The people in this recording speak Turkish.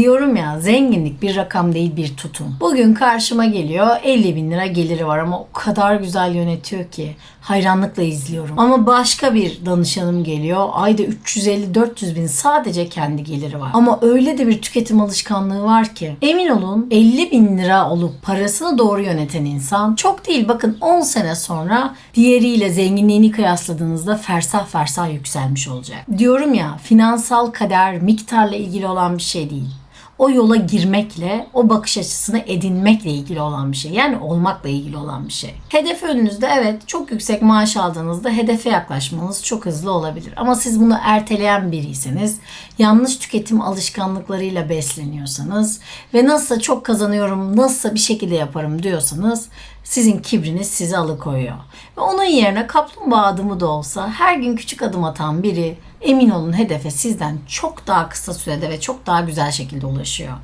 Diyorum ya zenginlik bir rakam değil bir tutum. Bugün karşıma geliyor 50 bin lira geliri var ama o kadar güzel yönetiyor ki hayranlıkla izliyorum. Ama başka bir danışanım geliyor ayda 350-400 bin sadece kendi geliri var. Ama öyle de bir tüketim alışkanlığı var ki emin olun 50 bin lira olup parasını doğru yöneten insan çok değil bakın 10 sene sonra diğeriyle zenginliğini kıyasladığınızda fersah fersah yükselmiş olacak. Diyorum ya finansal kader miktarla ilgili olan bir şey değil o yola girmekle, o bakış açısını edinmekle ilgili olan bir şey. Yani olmakla ilgili olan bir şey. Hedef önünüzde evet çok yüksek maaş aldığınızda hedefe yaklaşmanız çok hızlı olabilir. Ama siz bunu erteleyen biriyseniz, yanlış tüketim alışkanlıklarıyla besleniyorsanız ve nasılsa çok kazanıyorum, nasılsa bir şekilde yaparım diyorsanız sizin kibriniz sizi alıkoyuyor. Ve onun yerine kaplumbağa adımı da olsa her gün küçük adım atan biri emin olun hedefe sizden çok daha kısa sürede ve çok daha güzel şekilde ulaşıyor.